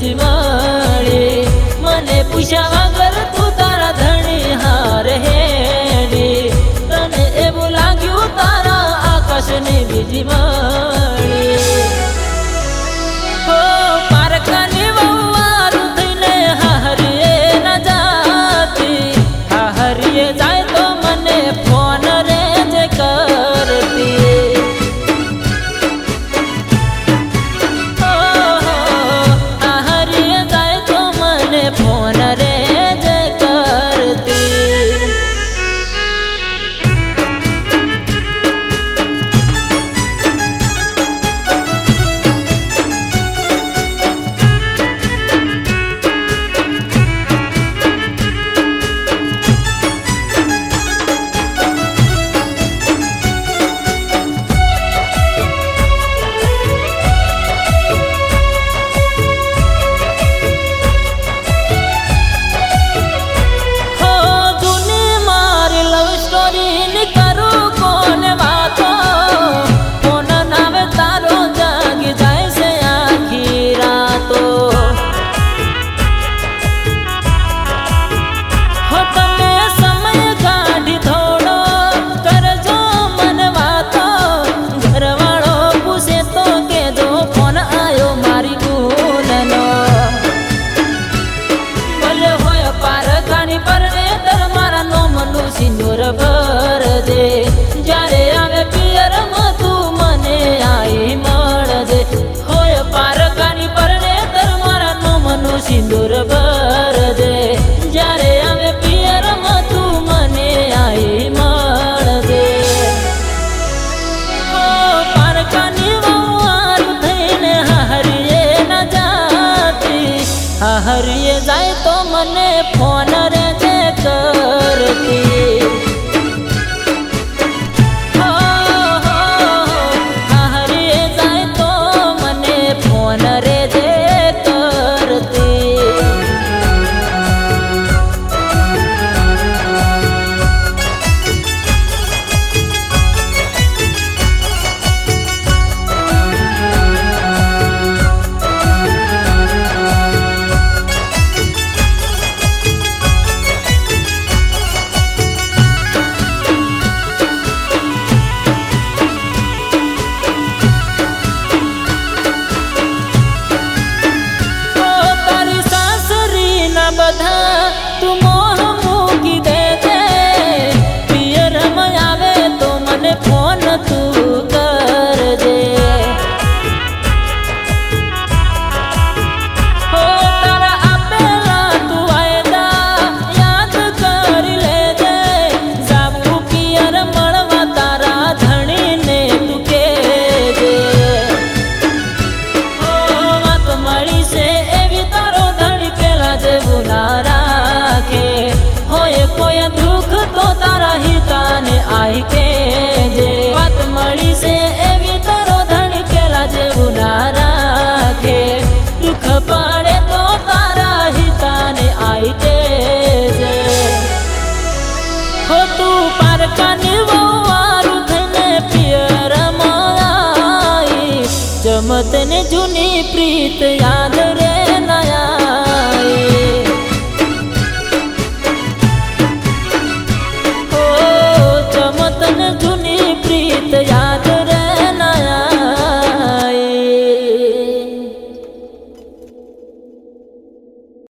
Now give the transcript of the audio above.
જ મળે મને પૂછાવા જાય તો મને ફોન રેજે કરતી. ભાઈ કે જે વાત મળી છે એવી તારો જમતને જૂની પ્રીત યાદ રે.